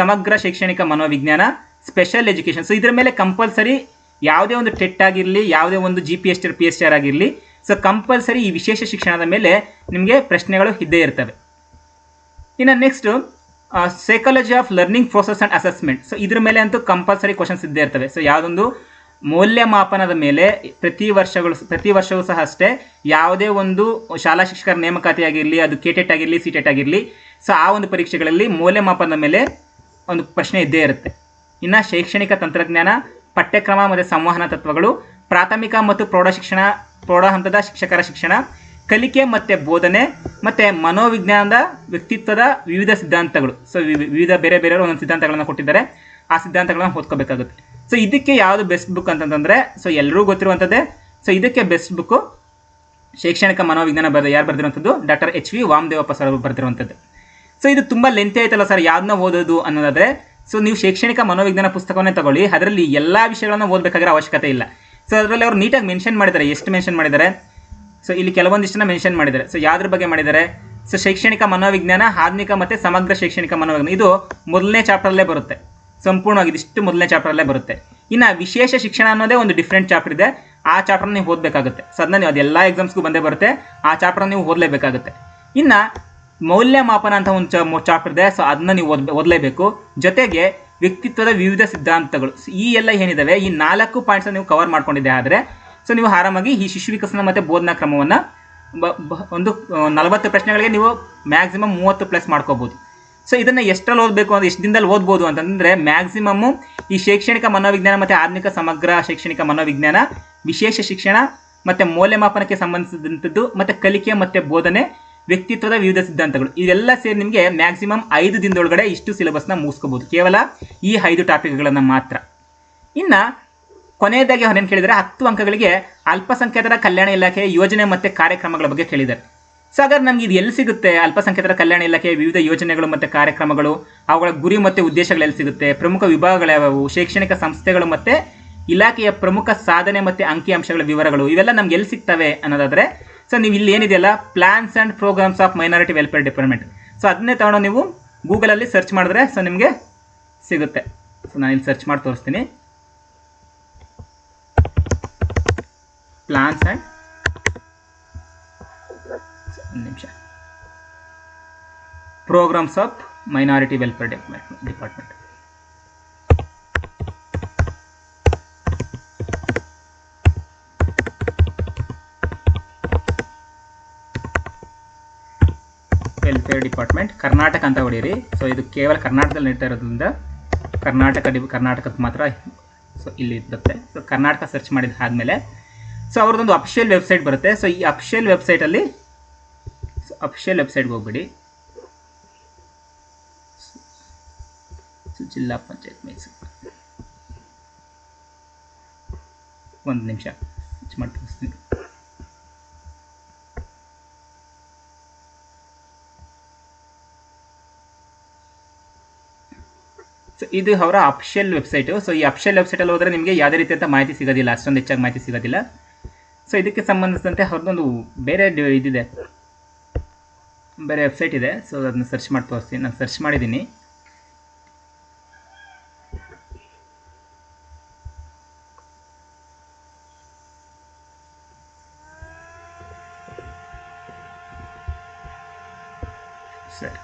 ಸಮಗ್ರ ಶೈಕ್ಷಣಿಕ ಮನೋವಿಜ್ಞಾನ ಸ್ಪೆಷಲ್ ಎಜುಕೇಷನ್ ಸೊ ಇದರ ಮೇಲೆ ಕಂಪಲ್ಸರಿ ಯಾವುದೇ ಒಂದು ಟೆಟ್ ಆಗಿರಲಿ, ಯಾವುದೇ ಒಂದು G P S T P S T R ಆಗಿರಲಿ ಸೊ ಕಂಪಲ್ಸರಿ ಈ ವಿಶೇಷ ಶಿಕ್ಷಣದ ಮೇಲೆ ನಿಮಗೆ ಪ್ರಶ್ನೆಗಳು ಇದ್ದೇ ಇರ್ತವೆ. ಇನ್ನು next psychology of learning process and assessment so ಇದ್ರ ಮೇಲೆ ಅಂತೂ ಕಂಪಲ್ಸರಿ ಕ್ವಶನ್ಸ್ ಇದ್ದೇ ಇರ್ತವೆ. ಸೊ ಯಾವುದೊಂದು ಮೌಲ್ಯಮಾಪನದ ಮೇಲೆ ಪ್ರತಿ ವರ್ಷಗಳು, ಪ್ರತಿ ವರ್ಷವೂ ಸಹ ಅಷ್ಟೇ ಯಾವುದೇ ಒಂದು ಶಾಲಾ ಶಿಕ್ಷಕರ ನೇಮಕಾತಿ ಆಗಿರಲಿ, ಅದು ಕೆಟೆಟ್ ಆಗಿರಲಿ, ಸಿ ಟೆಟ್ ಆಗಿರಲಿ, ಸೊ, ಆ ಒಂದು ಪರೀಕ್ಷೆಗಳಲ್ಲಿ ಮೌಲ್ಯಮಾಪನದ ಮೇಲೆ ಒಂದು ಪ್ರಶ್ನೆ ಇದ್ದೇ ಇರುತ್ತೆ. ಇನ್ನು ಶೈಕ್ಷಣಿಕ ತಂತ್ರಜ್ಞಾನ, ಪಠ್ಯಕ್ರಮ ಮತ್ತು ಸಂವಹನ ತತ್ವಗಳು ಪ್ರಾಥಮಿಕ ಮತ್ತು ಪ್ರೌಢ ಶಿಕ್ಷಣ, ಪ್ರೌಢ ಹಂತದ ಶಿಕ್ಷಕರ ಶಿಕ್ಷಣ, ಕಲಿಕೆ ಮತ್ತು ಬೋಧನೆ ಮತ್ತು ಮನೋವಿಜ್ಞಾನದ ವ್ಯಕ್ತಿತ್ವದ ವಿವಿಧ ಸಿದ್ಧಾಂತಗಳು. ಸೊ ವಿವಿಧ ಬೇರೆ ಬೇರೆ ಒಂದೊಂದು ಸಿದ್ಧಾಂತಗಳನ್ನು ಕೊಟ್ಟಿದ್ದಾರೆ. ಆ ಸಿದ್ಧಾಂತಗಳನ್ನು ಓದ್ಕೋಬೇಕಾಗುತ್ತೆ. ಸೊ ಇದಕ್ಕೆ ಯಾವುದು ಬೆಸ್ಟ್ ಬುಕ್ ಅಂತಂತಂದರೆ ಸೊ ಎಲ್ಲರೂ ಗೊತ್ತಿರುವಂಥದ್ದೇ ಸೊ ಇದಕ್ಕೆ ಬೆಸ್ಟ್ ಬುಕ್ಕು ಶೈಕ್ಷಣಿಕ ಮನೋವಿಜ್ಞಾನ ಬರೆದ, ಯಾರು ಬರೆದಿರುವಂಥದ್ದು doctor H V Vamadevappa sir ಬರೆದಿರುವಂಥದ್ದು so ಇದು ತುಂಬ ಲೆಂತಿ ಆಯ್ತಲ್ಲ ಸರ್ ಯಾವ್ದನ್ನ ಓದೋದು ಅನ್ನೋದಾದರೆ ಸೊ ನೀವು ಶೈಕ್ಷಣಿಕ ಮನೋವಿಜ್ಞಾನ ಪುಸ್ತಕವನ್ನೇ ತಗೊಳ್ಳಿ. ಅದರಲ್ಲಿ ಎಲ್ಲ ವಿಷಯಗಳನ್ನು ಓದಬೇಕಾಗಿರೋ ಅವಶ್ಯಕತೆ ಇಲ್ಲ. ಸೊ ಅದರಲ್ಲಿ ಅವರು ನೀಟಾಗಿ ಮೆನ್ಷನ್ ಮಾಡಿದ್ದಾರೆ. ಎಷ್ಟು ಮೆನ್ಷನ್ ಮಾಡಿದ್ದಾರೆ? ಸೊ ಇಲ್ಲಿ ಕೆಲವೊಂದಿಷ್ಟನ್ನ ಮೆನ್ಷನ್ ಮಾಡಿದ್ದಾರೆ. ಸೊ ಯಾವ್ದ್ರ ಬಗ್ಗೆ ಮಾಡಿದ್ದಾರೆ? ಸೊ ಶೈಕ್ಷಣಿಕ ಮನೋವಿಜ್ಞಾನ ಆಧುನಿಕ ಮತ್ತು ಸಮಗ್ರ ಶೈಕ್ಷಣಿಕ ಮನೋವಿಜ್ಞಾನ. ಇದು ಮೊದಲನೇ ಚಾಪ್ಟರಲ್ಲೇ ಬರುತ್ತೆ. ಸಂಪೂರ್ಣವಾಗಿ ಇದಿಷ್ಟು ಮೊದಲನೇ ಚಾಪ್ಟರಲ್ಲೇ ಬರುತ್ತೆ. ಇನ್ನು ವಿಶೇಷ ಶಿಕ್ಷಣ ಅನ್ನೋದೇ ಒಂದು ಡಿಫ್ರೆಂಟ್ ಚಾಪ್ಟರ್ ಇದೆ. ಆ ಚಾಪ್ಟರ್ ನೀವು ಓದಬೇಕಾಗುತ್ತೆ. ಸೊ ಅದನ್ನ ನೀವು ಅದೆಲ್ಲ ಎಕ್ಸಾಮ್ಸ್ಗೂ ಬಂದೇ ಬರುತ್ತೆ. ಆ ಚಾಪ್ಟರ್ ನೀವು ಓದಲೇಬೇಕಾಗುತ್ತೆ. ಇನ್ನು ಮೌಲ್ಯಮಾಪನ ಅಂತ ಒಂದು ಚಾಪ್ಟರ್ ಇದೆ. ಸೊ ಅದನ್ನ ನೀವು ಓದ್, ಓದಲೇಬೇಕು. ಜೊತೆಗೆ ವ್ಯಕ್ತಿತ್ವದ ವಿವಿಧ ಸಿದ್ಧಾಂತಗಳು. ಈ ಎಲ್ಲ ಏನಿದಾವೆ? ಈ ನಾಲ್ಕು ಪಾಯಿಂಟ್ಸ್ ನೀವು ಕವರ್ ಮಾಡ್ಕೊಂಡಿದ್ದೆ ಆದರೆ ಸೊ ನೀವು ಆರಾಮಾಗಿ ಈ ಶಿಶು ವಿಕಸನ ಮತ್ತು ಬೋಧನಾ ಕ್ರಮವನ್ನು ಒಂದು ನಲವತ್ತು ಪ್ರಶ್ನೆಗಳಿಗೆ ನೀವು ಮ್ಯಾಕ್ಸಿಮಮ್ ಮೂವತ್ತು ಪ್ಲಸ್ ಮಾಡ್ಕೋಬೋದು. ಸೊ ಇದನ್ನು ಎಷ್ಟರಲ್ಲಿ ಓದಬೇಕು ಅಂದ್ರೆ, ಎಷ್ಟು ದಿನದಲ್ಲಿ ಓದ್ಬೋದು ಅಂತಂದರೆ ಮ್ಯಾಕ್ಸಿಮಮ್ಮು ಈ ಶೈಕ್ಷಣಿಕ ಮನೋವಿಜ್ಞಾನ ಮತ್ತು ಆಧುನಿಕ ಸಮಗ್ರ ಶೈಕ್ಷಣಿಕ ಮನೋವಿಜ್ಞಾನ, ವಿಶೇಷ ಶಿಕ್ಷಣ ಮತ್ತು ಮೌಲ್ಯಮಾಪನಕ್ಕೆ ಸಂಬಂಧಿಸಿದಂಥದ್ದು ಮತ್ತು ಕಲಿಕೆ ಮತ್ತು ಬೋಧನೆ ವ್ಯಕ್ತಿತ್ವದ ವಿವಿಧ ಸಿದ್ಧಾಂತಗಳು. ಇದೆಲ್ಲ ಸೇರಿ ನಿಮಗೆ ಮ್ಯಾಕ್ಸಿಮಮ್ ಐದು ದಿನದೊಳಗಡೆ ಇಷ್ಟು ಸಿಲೆಬಸ್ನ ಮುಗಿಸ್ಕೋಬೋದು. ಕೇವಲ ಈ ಐದು ಟಾಪಿಕ್ಗಳನ್ನು ಮಾತ್ರ. ಇನ್ನು ಕೊನೆಯದಾಗಿ ಅವ್ರೇನು ಕೇಳಿದರೆ, ಹತ್ತು ಅಂಕಗಳಿಗೆ ಅಲ್ಪಸಂಖ್ಯಾತರ ಕಲ್ಯಾಣ ಇಲಾಖೆಯ ಯೋಜನೆ ಮತ್ತು ಕಾರ್ಯಕ್ರಮಗಳ ಬಗ್ಗೆ ಕೇಳಿದ್ದಾರೆ. ಸೊ ಹಾಗಾದ್ರೆ ನಮ್ಗೆ ಇದು ಎಲ್ಲಿ ಸಿಗುತ್ತೆ? ಅಲ್ಪಸಂಖ್ಯಾತರ ಕಲ್ಯಾಣ ಇಲಾಖೆಯ ವಿವಿಧ ಯೋಜನೆಗಳು ಮತ್ತು ಕಾರ್ಯಕ್ರಮಗಳು, ಅವುಗಳ ಗುರಿ ಮತ್ತು ಉದ್ದೇಶಗಳು ಎಲ್ಲಿ ಸಿಗುತ್ತೆ? ಪ್ರಮುಖ ವಿಭಾಗಗಳು ಯಾವುವು? ಶೈಕ್ಷಣಿಕ ಸಂಸ್ಥೆಗಳು ಮತ್ತು ಇಲಾಖೆಯ ಪ್ರಮುಖ ಸಾಧನೆ ಮತ್ತು ಅಂಕಿಅಂಶಗಳ ವಿವರಗಳು, ಇವೆಲ್ಲ ನಮ್ಗೆ ಎಲ್ಲಿ ಸಿಗ್ತವೆ ಅನ್ನೋದಾದರೆ ಸೊ ನೀವು ಇಲ್ಲಿ ಏನಿದೆಯಲ್ಲ? Plans and programs of minority welfare department so ಅದನ್ನೇ ತಗೊಂಡು ನೀವು ಗೂಗಲಲ್ಲಿ ಸರ್ಚ್ ಮಾಡಿದ್ರೆ ಸೊ ನಿಮಗೆ ಸಿಗುತ್ತೆ. ಸೊ ನಾನು ಇಲ್ಲಿ ಸರ್ಚ್ ಮಾಡಿ ತೋರಿಸ್ತೀನಿ. ಪ್ಲಾನ್ಸ್ ಆ್ಯಂಡ್ ನಿಮಿಷ. Programs of minority welfare department department welfare department Karnataka ಅಂತ ಹೊಡೀರಿ. ಸೊ ಇದು ಕೇವಲ ಕರ್ನಾಟಕದಲ್ಲಿ ನಡೀತಾ ಇರೋದ್ರಿಂದ ಕರ್ನಾಟಕ ಡಿ ಕರ್ನಾಟಕದ ಮಾತ್ರ ಸೊ, ಇಲ್ಲಿ ಇರುತ್ತೆ. ಸೊ ಕರ್ನಾಟಕ ಸರ್ಚ್ ಮಾಡಿದ ಆದಮೇಲೆ ಸೊ ಅವ್ರದ್ದೊಂದು ಅಫಿಷಿಯಲ್ ವೆಬ್ಸೈಟ್ ಬರುತ್ತೆ. ಸೊ ಈ ಅಫಿಷಿಯಲ್ ವೆಬ್ಸೈಟಲ್ಲಿ ಅಫಿಷಿಯಲ್ ವೆಬ್ಸೈಟ್ಗೆ ಹೋಗ್ಬಿಡಿ. ಸೊ ಜಿಲ್ಲಾ ಪಂಚಾಯತ್ ಮೈಸೂರು. ಒಂದು ನಿಮಿಷ ಸರ್ಚ್ ಸೊ ಇದು ಅವರ ಅಫಿಷಿಯಲ್ ವೆಬ್ಸೈಟು ಸೊ ಈ ಅಫಿಷಿಯಲ್ ವೆಬ್ಸೈಟಲ್ಲಿ ಹೋದರೆ ನಿಮಗೆ ಯಾವುದೇ ರೀತಿಯಂಥ ಮಾಹಿತಿ ಸಿಗೋದಿಲ್ಲ. ಅಷ್ಟೊಂದು ಹೆಚ್ಚಾಗಿ ಮಾಹಿತಿ ಸಿಗೋದಿಲ್ಲ. ಸೊ ಇದಕ್ಕೆ ಸಂಬಂಧಿಸಿದಂತೆ ಅವ್ರದ್ದೊಂದು ಬೇರೆ ಇದಿದೆ. ಬೇರೆ ವೆಬ್ಸೈಟ್ ಇದೆ. ಸೊ ಅದನ್ನ ಸರ್ಚ್ ಮಾಡಿ ತೋರಿಸ್ತೀನಿ. ನಾನು ಸರ್ಚ್ ಮಾಡಿದ್ದೀನಿ ಸರಿ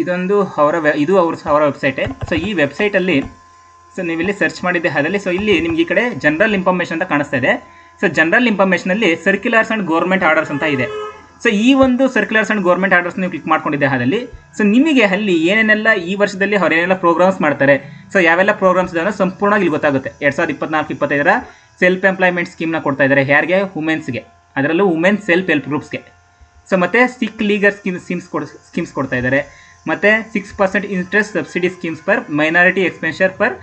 ಇದೊಂದು ಅವರ ವೆ ಇದು ಅವ್ರ ಅವರ ವೆಬ್ಸೈಟೇ ಸೊ ಈ ವೆಬ್ಸೈಟಲ್ಲಿ ಸೊ ನೀವಿಲ್ಲಿ ಸರ್ಚ್ ಮಾಡಿದ್ದೆ ಅದರಲ್ಲಿ ಸೊ ಇಲ್ಲಿ ನಿಮ್ಗೆ ಈ ಕಡೆ ಜನರಲ್ ಇನ್ಫಾರ್ಮೇಷನ್ ಅಂತ ಕಾಣಿಸ್ತಾ ಇದೆ. ಸೊ ಜನರಲ್ ಇನ್ಫಾರ್ಮೇಷನಲ್ಲಿ ಸರ್ಕ್ಯುಲರ್ಸ್ ಆ್ಯಂಡ್ ಗೌರ್ಮೆಂಟ್ ಆರ್ಡರ್ಸ್ ಅಂತ ಇದೆ. ಸೊ ಈ ಒಂದು ಸರ್ಕ್ಯುಲರ್ಸ್ ಆ್ಯಂಡ್ ಗೌರ್ಮೆಂಟ್ ಆರ್ಡರ್ಸ್ ನೀವು ಕ್ಲಿಕ್ ಮಾಡ್ಕೊಂಡಿದ್ದೆ ಅದರಲ್ಲಿ ಸೊ ನಿಮಗೆ ಅಲ್ಲಿ ಏನೇನೆಲ್ಲ ಈ ವರ್ಷದಲ್ಲಿ ಅವರೇನೆಲ್ಲ ಪ್ರೋಗ್ರಾಮ್ಸ್ ಮಾಡ್ತಾರೆ. ಸೊ ಯಾವೆಲ್ಲ ಪ್ರೋಗ್ರಾಮ್ಸ್ ಇದಾವೆ ಸಂಪೂರ್ಣವಾಗಿ ಇಲ್ಲಿ ಗೊತ್ತಾಗುತ್ತೆ. ಎರಡು ಸಾವಿರದ ಇಪ್ಪತ್ನಾಲ್ಕು, ಇಪ್ಪತ್ತೈದರ ಸೆಲ್ಫ್ ಎಂಪ್ಲಾಯ್ಮೆಂಟ್ ಸ್ಕೀಮ್ನ ಕೊಡ್ತಾ ಇದ್ದಾರೆ ಯಾರಿಗೆ? ವುಮೆನ್ಸ್ಗೆ ಅದರಲ್ಲೂ ವುಮೆನ್ ಸೆಲ್ಫ್ ಹೆಲ್ಪ್ ಗ್ರೂಪ್ಸ್ಗೆ ಸೊ ಮತ್ತೆ ಸಿಕ್ ಲೀಗರ್ ಸ್ಕೀಮ್ ಸ್ಕೀಮ್ಸ್ ಕೊಡ್ ಸ್ಕೀಮ್ಸ್ ಕೊಡ್ತಾ ಇದ್ದಾರೆ. ಮತ್ತೆ six percent interest subsidy schemes per minority expenditure per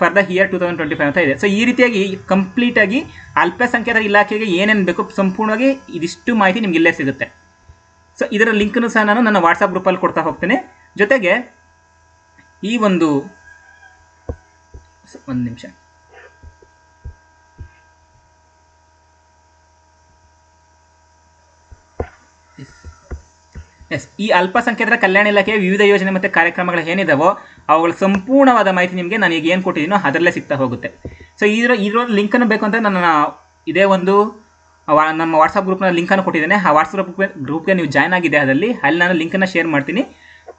for the year two thousand twenty five ಅಂತ ಇದೆ. ಸೊ ಈ ರೀತಿಯಾಗಿ ಕಂಪ್ಲೀಟಾಗಿ ಅಲ್ಪಸಂಖ್ಯಾತರ ಇಲಾಖೆಗೆ ಏನೇನು ಬೇಕು ಸಂಪೂರ್ಣವಾಗಿ ಇದಿಷ್ಟು ಮಾಹಿತಿ ನಿಮ್ಗೆ ಇಲ್ಲೇ ಸಿಗುತ್ತೆ. ಸೊ ಇದರ ಲಿಂಕನ್ನು ಸಹ ನಾನು ನನ್ನ ವಾಟ್ಸಪ್ ಗ್ರೂಪಲ್ಲಿ ಕೊಡ್ತಾ ಹೋಗ್ತೇನೆ. ಜೊತೆಗೆ ಈ ಒಂದು ಒಂದು ನಿಮಿಷ. ಎಸ್ ಈ ಅಲ್ಪಸಂಖ್ಯಾತರ ಕಲ್ಯಾಣ ಇಲಾಖೆಯ ವಿವಿಧ ಯೋಜನೆ ಮತ್ತು ಕಾರ್ಯಕ್ರಮಗಳು ಏನಿದಾವೋ, ಅವುಗಳ ಸಂಪೂರ್ಣವಾದ ಮಾಹಿತಿ ನಿಮಗೆ ನಾನು ಈಗ ಏನು ಕೊಟ್ಟಿದ್ದೀನೋ ಅದರಲ್ಲೇ ಸಿಗ್ತಾ ಹೋಗುತ್ತೆ. ಸೊ ಇದರ ಇದರ ಲಿಂಕನ್ನು ಬೇಕು ಅಂತ ನನ್ನ ಇದೇ ಒಂದು ನಮ್ಮ ವಾಟ್ಸಪ್ ಗ್ರೂಪ್ನ ಲಿಂಕನ್ನು ಕೊಟ್ಟಿದ್ದೇನೆ. ಆ ವಾಟ್ಸಪ್ ಗ್ರೂಪ್ ಗ್ರೂಪ್ಗೆ ನೀವು ಜಾಯ್ನ್ ಆಗಿದೆ ಅದರಲ್ಲಿ. ಅಲ್ಲಿ ನಾನು ಲಿಂಕನ್ನು ಶೇರ್ ಮಾಡ್ತೀನಿ.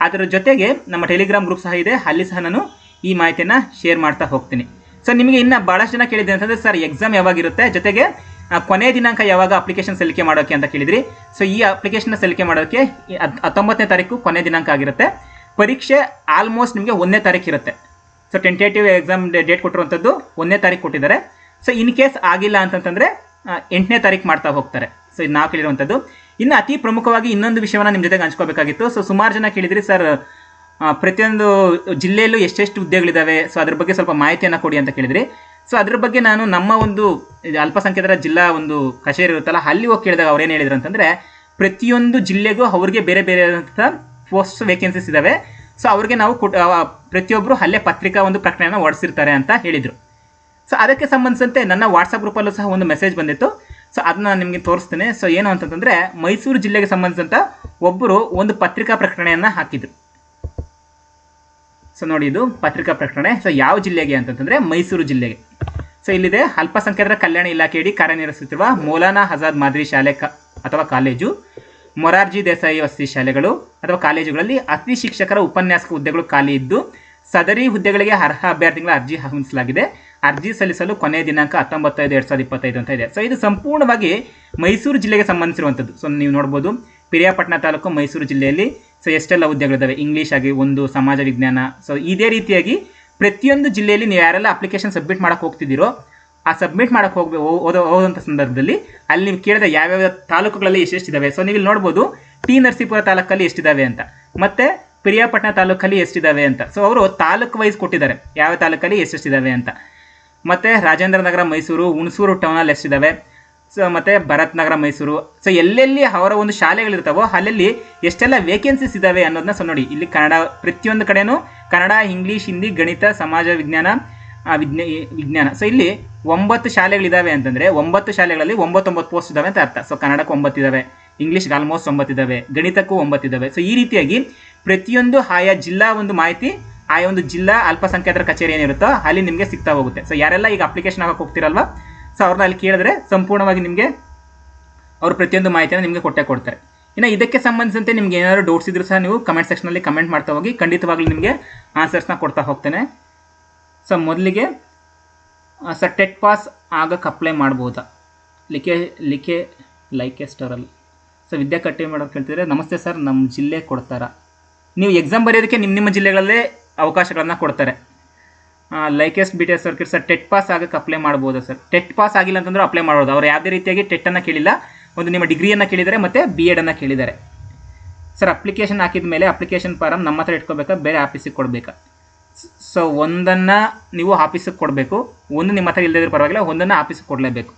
ಅದರ ಜೊತೆಗೆ ನಮ್ಮ ಟೆಲಿಗ್ರಾಮ್ ಗ್ರೂಪ್ ಸಹ ಇದೆ. ಅಲ್ಲಿ ಸಹ ನಾನು ಈ ಮಾಹಿತಿಯನ್ನು ಶೇರ್ ಮಾಡ್ತಾ ಹೋಗ್ತೀನಿ. ಸೊ ನಿಮಗೆ ಇನ್ನು ಭಾಳಷ್ಟು ಜನ ಕೇಳಿದೆ ಅಂತಂದರೆ ಸರ್ ಎಕ್ಸಾಮ್ ಯಾವಾಗಿರುತ್ತೆ ಜೊತೆಗೆ ಕೊನೆಯ ದಿನಾಂಕ ಯಾವಾಗ ಅಪ್ಲಿಕೇಶನ್ ಸಲ್ಲಿಕೆ ಮಾಡೋಕ್ಕೆ ಅಂತ ಕೇಳಿದ್ರಿ. ಸೊ ಈ ಅಪ್ಲಿಕೇಶನ್ ಸಲ್ಲಿಕೆ ಮಾಡೋಕೆ ಹತ್ತೊಂಬತ್ತನೇ ತಾರೀಕು ಕೊನೆ ದಿನಾಂಕ ಆಗಿರುತ್ತೆ. ಪರೀಕ್ಷೆ ಆಲ್ಮೋಸ್ಟ್ ನಿಮಗೆ ಒಂದನೇ ತಾರೀಕು ಇರುತ್ತೆ. ಸೊ ಟೆಂಟೇಟಿವ್ ಎಕ್ಸಾಮ್ ಡೇಟ್ ಕೊಟ್ಟಿರುವಂಥದ್ದು ಒಂದನೇ ತಾರೀಕು ಕೊಟ್ಟಿದ್ದಾರೆ. ಸೊ ಇನ್ ಕೇಸ್ ಆಗಿಲ್ಲ ಅಂತಂತಂದರೆ ಎಂಟನೇ ತಾರೀಕು ಮಾಡ್ತಾ ಹೋಗ್ತಾರೆ. ಸೊ ಇದು ನಾವು ಕೇಳಿರುವಂಥದ್ದು. ಇನ್ನು ಅತಿ ಪ್ರಮುಖವಾಗಿ ಇನ್ನೊಂದು ವಿಷಯವನ್ನು ನಿಮ್ಮ ಜೊತೆಗೆ ಹಂಚ್ಕೋಬೇಕಾಗಿತ್ತು ಸೊ ಸುಮಾರು ಜನ ಕೇಳಿದ್ರಿ, ಸರ್ ಪ್ರತಿಯೊಂದು ಜಿಲ್ಲೆಯಲ್ಲೂ ಎಷ್ಟೆಷ್ಟು ಹುದ್ದೆಗಳಿದ್ದಾವೆ ಸೊ ಅದ್ರ ಬಗ್ಗೆ ಸ್ವಲ್ಪ ಮಾಹಿತಿಯನ್ನು ಕೊಡಿ ಅಂತ ಕೇಳಿದ್ರಿ. ಸೊ ಅದ್ರ ಬಗ್ಗೆ ನಾನು ನಮ್ಮ ಒಂದು ಅಲ್ಪಸಂಖ್ಯಾತರ ಜಿಲ್ಲಾ ಒಂದು ಕಚೇರಿ ಇರುತ್ತಲ್ಲ, ಅಲ್ಲಿ ಹೋಗಿ ಕೇಳಿದಾಗ ಅವ್ರೇನು ಹೇಳಿದ್ರು ಅಂತಂದರೆ, ಪ್ರತಿಯೊಂದು ಜಿಲ್ಲೆಗೂ ಅವ್ರಿಗೆ ಬೇರೆ ಬೇರೆ ಆದಂಥ ಪೋಸ್ಟ್ ವೇಕೆನ್ಸೀಸ್ ಇದ್ದಾವೆ ಸೊ ಅವ್ರಿಗೆ ನಾವು ಕೊಟ್ಟು ಪ್ರತಿಯೊಬ್ಬರು ಅಲ್ಲೇ ಪತ್ರಿಕಾ ಒಂದು ಪ್ರಕಟಣೆಯನ್ನು ಹೊಡೆಸಿರ್ತಾರೆ ಅಂತ ಹೇಳಿದರು. ಸೊ ಅದಕ್ಕೆ ಸಂಬಂಧಿಸಿದಂತೆ ನನ್ನ ವಾಟ್ಸಪ್ ಗ್ರೂಪಲ್ಲೂ ಸಹ ಒಂದು ಮೆಸೇಜ್ ಬಂದಿತ್ತು. ಸೊ ಅದನ್ನ ನಿಮಗೆ ತೋರಿಸ್ತೇನೆ. ಸೊ ಏನು ಅಂತಂತಂದರೆ, ಮೈಸೂರು ಜಿಲ್ಲೆಗೆ ಸಂಬಂಧಿಸಿದಂಥ ಒಬ್ಬರು ಒಂದು ಪತ್ರಿಕಾ ಪ್ರಕಟಣೆಯನ್ನು ಹಾಕಿದ್ರು. ಸೊ ನೋಡಿ ಇದು ಪತ್ರಿಕಾ ಪ್ರಕಟಣೆ. ಸೊ ಯಾವ ಜಿಲ್ಲೆಗೆ ಅಂತಂತಂದರೆ, ಮೈಸೂರು ಜಿಲ್ಲೆಗೆ. ಸೊ ಇಲ್ಲಿದೆ, ಅಲ್ಪಸಂಖ್ಯಾತರ ಕಲ್ಯಾಣ ಇಲಾಖೆಯಡಿ ಕಾರ್ಯನಿರ್ವಹಿಸುತ್ತಿರುವ ಮೌಲಾನಾ ಆಜಾದ್ ಮಾದರಿ ಶಾಲೆ ಅಥವಾ ಕಾಲೇಜು, ಮೊರಾರ್ಜಿ ದೇಸಾಯಿ ವಸತಿ ಶಾಲೆಗಳು, ಅಥವಾ ಕಾಲೇಜುಗಳಲ್ಲಿ ಅತಿ ಶಿಕ್ಷಕರ ಉಪನ್ಯಾಸಕ ಹುದ್ದೆಗಳು ಖಾಲಿ ಇದ್ದು, ಸದರಿ ಹುದ್ದೆಗಳಿಗೆ ಅರ್ಹ ಅಭ್ಯರ್ಥಿಗಳ ಅರ್ಜಿ ಆಹ್ವಾನಿಸಲಾಗಿದೆ ಅರ್ಜಿ ಸಲ್ಲಿಸಲು ಕೊನೆಯ ದಿನಾಂಕ ಹತ್ತೊಂಬತ್ತೈದು, ಎರಡು ಸಾವಿರದ ಇಪ್ಪತ್ತೈದು ಅಂತ ಇದೆ. ಸೊ ಇದು ಸಂಪೂರ್ಣವಾಗಿ ಮೈಸೂರು ಜಿಲ್ಲೆಗೆ ಸಂಬಂಧಿಸಿರುವಂಥದ್ದು. ಸೊ ನೀವು ನೋಡ್ಬೋದು, ಪಿರಿಯಾಪಟ್ಟಣ ತಾಲೂಕು ಮೈಸೂರು ಜಿಲ್ಲೆಯಲ್ಲಿ ಸೊ ಎಷ್ಟೆಲ್ಲ ಹುದ್ದೆಗಳಿದ್ದಾವೆ? ಇಂಗ್ಲೀಷ್ ಆಗಿ ಒಂದು, ಸಮಾಜ ವಿಜ್ಞಾನ ಸೊ ಇದೇ ರೀತಿಯಾಗಿ ಪ್ರತಿಯೊಂದು ಜಿಲ್ಲೆಯಲ್ಲಿ ನೀವು ಯಾರೆಲ್ಲ ಅಪ್ಲಿಕೇಶನ್ ಸಬ್ಮಿಟ್ ಮಾಡಕ್ಕೆ ಹೋಗ್ತಿದ್ದೀರೋ, ಆ ಸಬ್ಮಿಟ್ ಮಾಡಕ್ಕೆ ಹೋಗ್ಬೇಕು ಓದೋ ಸಂದರ್ಭದಲ್ಲಿ ಅಲ್ಲಿ ನೀವು ಕೇಳಿದ ಯಾವ್ಯಾವ ತಾಲೂಕುಗಳಲ್ಲಿ ಎಷ್ಟೆಷ್ಟಿದ್ದಾವೆ ಸೊ ನೀವು ಇಲ್ಲಿ ನೋಡ್ಬೋದು ಟಿ ನರಸೀಪುರ ತಾಲೂಕಲ್ಲಿ ಎಷ್ಟಿದ್ದಾವೆ ಅಂತ. ಮತ್ತೆ ಪಿರಿಯಾಪಟ್ಟಣ ತಾಲೂಕಲ್ಲಿ ಎಷ್ಟಿದ್ದಾವೆ ಅಂತ. ಸೊ ಅವರು ತಾಲೂಕು ವೈಸ್ ಕೊಟ್ಟಿದ್ದಾರೆ. ಯಾವ ತಾಲೂಕಲ್ಲಿ ಎಷ್ಟೆಷ್ಟಿದ್ದಾವೆ ಅಂತ. ಮತ್ತು ರಾಜೇಂದ್ರ ನಗರ ಮೈಸೂರು, ಹುಣಸೂರು ಟೌನಲ್ಲಿ ಎಷ್ಟಿದ್ದಾವೆ ಸೊ ಮತ್ತು ಭರತ್ ನಗರ ಮೈಸೂರು. ಸೊ ಎಲ್ಲೆಲ್ಲಿ ಅವರ ಒಂದು ಶಾಲೆಗಳಿರ್ತಾವೋ ಅಲ್ಲೆಲ್ಲಿ ಎಷ್ಟೆಲ್ಲ ವೇಕೆನ್ಸೀಸ್ ಇದ್ದಾವೆ ಅನ್ನೋದನ್ನ ಸೊ ನೋಡಿ. ಇಲ್ಲಿ ಕನ್ನಡ ಪ್ರತಿಯೊಂದು ಕಡೆನೂ ಕನ್ನಡ, ಇಂಗ್ಲೀಷ್, ಹಿಂದಿ, ಗಣಿತ, ಸಮಾಜ, ವಿಜ್ಞಾನ ವಿಜ್ಞ ವಿಜ್ಞಾನ. ಸೊ ಇಲ್ಲಿ ಒಂಬತ್ತು ಶಾಲೆಗಳಿದ್ದಾವೆ ಅಂತಂದರೆ ಒಂಬತ್ತು ಶಾಲೆಗಳಲ್ಲಿ ಒಂಬತ್ತೊಂಬತ್ತು ಪೋಸ್ಟ್ ಇದ್ದಾವೆ ಅಂತ ಅರ್ಥ. ಸೊ ಕನ್ನಡಕ್ಕೆ ಒಂಬತ್ತು ಇದ್ದಾವೆ ಇಂಗ್ಲೀಷ್ಗೆ ಆಲ್ಮೋಸ್ಟ್ ಒಂಬತ್ತು ಇದ್ದಾವೆ ಗಣಿತಕ್ಕೂ ಒಂಬತ್ತು ಇದ್ದಾವೆ ಸೊ ಈ ರೀತಿಯಾಗಿ ಪ್ರತಿಯೊಂದು ಆಯಾ ಜಿಲ್ಲಾ ಒಂದು ಮಾಹಿತಿ, ಆಯಾ ಒಂದು ಜಿಲ್ಲಾ ಅಲ್ಪಸಂಖ್ಯಾತರ ಕಚೇರಿ ಏನಿರುತ್ತೋ ಅಲ್ಲಿ ನಿಮಗೆ ಸಿಗ್ತಾ ಹೋಗುತ್ತೆ. ಸೊ ಯಾರೆಲ್ಲ ಈಗ ಅಪ್ಲಿಕೇಶನ್ ಹಾಕಕ್ಕೆ ಹೋಗ್ತಿರಲ್ವಾ? ಸೊ ಅವ್ರನ್ನ ಅಲ್ಲಿ ಕೇಳಿದ್ರೆ ಸಂಪೂರ್ಣವಾಗಿ ನಿಮಗೆ ಅವರು ಪ್ರತಿಯೊಂದು ಮಾಹಿತಿಯನ್ನು ನಿಮಗೆ ಕೊಟ್ಟೆ ಕೊಡ್ತಾರೆ. ಇನ್ನು ಇದಕ್ಕೆ ಸಂಬಂಧಿಸಿದಂತೆ ನಿಮ್ಗೆ ಏನಾದರೂ ಡೌಟ್ಸ್ ಇದ್ರೂ ಸಹ ನೀವು ಕಮೆಂಟ್ ಸೆಕ್ಷನಲ್ಲಿ ಕಮೆಂಟ್ ಮಾಡ್ತಾ ಹೋಗಿ ಖಂಡಿತವಾಗ್ಲೂ ನಿಮಗೆ ಆನ್ಸರ್ಸ್ನ ಕೊಡ್ತಾ ಹೋಗ್ತೇನೆ. ಸೊ ಮೊದಲಿಗೆ ಸರ್ ಟೆಟ್ ಪಾಸ್ ಆಗಕ್ಕೆ ಅಪ್ಲೈ ಮಾಡ್ಬೋದಾ? ಲಿಕೆ ಲಿಕೆ ಲೈಕೆ ಸ್ಟೋರಲ್ಲಿ ಸೊ ವಿದ್ಯಾ ಕಟ್ಟಿ ಮಾಡೋದು ಕೇಳ್ತಿದ್ರೆ, ನಮಸ್ತೆ ಸರ್ ನಮ್ಮ ಜಿಲ್ಲೆ ಕೊಡ್ತಾರಾ? ನೀವು ಎಕ್ಸಾಮ್ ಬರೆಯೋದಕ್ಕೆ ನಿಮ್ಮ ನಿಮ್ಮ ಜಿಲ್ಲೆಗಳಲ್ಲೇ ಅವಕಾಶಗಳನ್ನು ಕೊಡ್ತಾರೆ. ಲೈಕೆಸ್ಟ್ B T S sir TET pass ಆಗಕ್ಕೆ ಅಪ್ಲೈ ಮಾಡ್ಬೋದಾ ಸರ್? ಟೆಟ್ ಪಾಸ್ ಆಗಿಲ್ಲ ಅಂತಂದ್ರೆ ಅಪ್ಲೈ ಮಾಡ್ಬೋದು? ಅವ್ರು ಯಾವುದೇ ರೀತಿಯಾಗಿ ಟೆಟ್ಟನ್ನು ಕೇಳಿಲ್ಲ. ಒಂದು ನಿಮ್ಮ ಡಿಗ್ರಿಯನ್ನು ಕೇಳಿದ್ದಾರೆ ಮತ್ತು ಬಿ ಎಡನ್ನು ಕೇಳಿದ್ದಾರೆ. ಸರ್ ಅಪ್ಲಿಕೇಶನ್ ಹಾಕಿದ ಮೇಲೆ ಅಪ್ಲಿಕೇಶನ್ ಫಾರಮ್ ನಮ್ಮ ಹತ್ರ ಇಟ್ಕೋಬೇಕಾ? ಬೇರೆ ಆಫೀಸಿಗೆ ಕೊಡಬೇಕಾ? ಸೊ ಒಂದನ್ನು ನೀವು ಆಫೀಸಿಗೆ ಕೊಡಬೇಕು. ಒಂದು ನಿಮ್ಮ ಹತ್ರ ಇಲ್ಲದಿದ್ರೆ ಪರವಾಗಿಲ್ಲ, ಒಂದನ್ನು ಆಫೀಸಿಗೆ ಕೊಡಲೇಬೇಕು.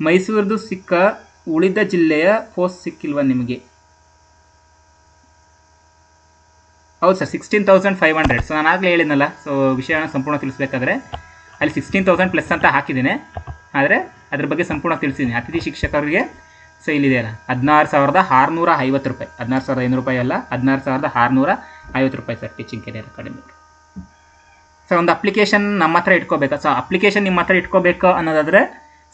ಮೈಸೂರದು ಸಿಕ್ಕ ಉಳಿದ ಜಿಲ್ಲೆಯ ಪೋಸ್ಟ್ ಸಿಕ್ಕಿಲ್ವ ನಿಮಗೆ? ಹೌದು sir sixteen thousand five hundred so ನಾನು ಆಗಲೇ ಹೇಳಿದ್ನಲ್ಲ ಸೊ ವಿಷಯನ ಸಂಪೂರ್ಣ ತಿಳಿಸ್ಬೇಕಾದ್ರೆ, ಅಲ್ಲಿ ಸಿಕ್ಸ್ಟೀನ್ ತೌಸಂಡ್ ಪ್ಲಸ್ ಅಂತ ಹಾಕಿದ್ದೀನಿ. ಆದರೆ ಅದ್ರ ಬಗ್ಗೆ ಸಂಪೂರ್ಣ ತಿಳಿಸಿದ್ದೀನಿ. ಅತಿಥಿ ಶಿಕ್ಷಕರಿಗೆ ಸೊ ಇಲ್ಲಿದೆಯಲ್ಲ ಹದಿನಾರು ಸಾವಿರದ ಆರುನೂರ ಐವತ್ತು ರೂಪಾಯಿ. ಹದಿನಾರು ಸಾವಿರದ ಐನೂರು ರೂಪಾಯಿ ಅಲ್ಲ, ಹದಿನಾರು ಸಾವಿರದ ಆರುನೂರ ಐವತ್ತು ರೂಪಾಯಿ sir teaching career academy so ಒಂದು ಅಪ್ಲಿಕೇಶನ್ ನಮ್ಮ ಹತ್ರ ಇಟ್ಕೋಬೇಕಾ? ಸೊ ಅಪ್ಲಿಕೇಶನ್ ನಿಮ್ಮ ಹತ್ರ ಇಟ್ಕೋಬೇಕು ಅನ್ನೋದಾದರೆ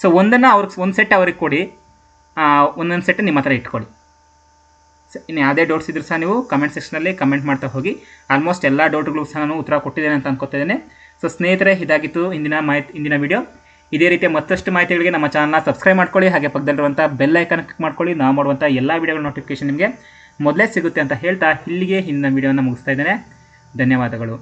ಸೊ ಒಂದನ್ನು ಅವ್ರಿಗೆ, ಒಂದು ಸೆಟ್ ಅವ್ರಿಗೆ ಕೊಡಿ. ಒಂದೊಂದು ಸೆಟ್ ನಿಮ್ಮ ಹತ್ರ ಇಟ್ಕೊಳ್ಳಿ. ಇನ್ನು ಯಾವುದೇ ಡೌಟ್ಸ್ ಇದ್ರೂ ಸಹ ನೀವು ಕಮೆಂಟ್ ಸೆಕ್ಷನಲ್ಲಿ ಕಮೆಂಟ್ ಮಾಡ್ತಾ ಹೋಗಿ. ಆಲ್ಮೋಸ್ಟ್ ಎಲ್ಲ ಡೌಟ್ಗಳಿಗೂ ಸಹ ನಾನು ಉತ್ತರ ಕೊಟ್ಟಿದ್ದೇನೆ ಅಂತ ಅನ್ಕೋತಿದ್ದೇನೆ ಸೊ ಸ್ನೇಹಿತರೆ, ಇದಾಗಿತ್ತು ಇಂದಿನ ಮಾಹಿತಿ, ಇಂದಿನ ವಿಡಿಯೋ ಇದೇ ರೀತಿಯ ಮತ್ತಷ್ಟು ಮಾಹಿತಿಗಳಿಗೆ ನಮ್ಮ ಚಾನಲ್ನ ಸಬ್ಸ್ಕ್ರೈಬ್ ಮಾಡ್ಕೊಳ್ಳಿ. ಹಾಗೆ ಪಕ್ಕದಲ್ಲಿರುವಂಥ ಬೆಲ್ ಐಕನ್ ಕ್ಲಿಕ್ ಮಾಡ್ಕೊಳ್ಳಿ. ನಾವು ಮಾಡುವಂಥ ಎಲ್ಲ ವಿಡಿಯೋಗಳ ನೋಟಿಫಿಕೇಶನ್ ನಿಮಗೆ ಮೊದಲೇ ಸಿಗುತ್ತೆ ಅಂತ ಹೇಳ್ತಾ ಇಲ್ಲಿಗೆ ಹಿಂದಿನ ವೀಡಿಯೋನ ಮುಗಿಸ್ತಾ ಇದ್ದೇನೆ. ಧನ್ಯವಾದಗಳು.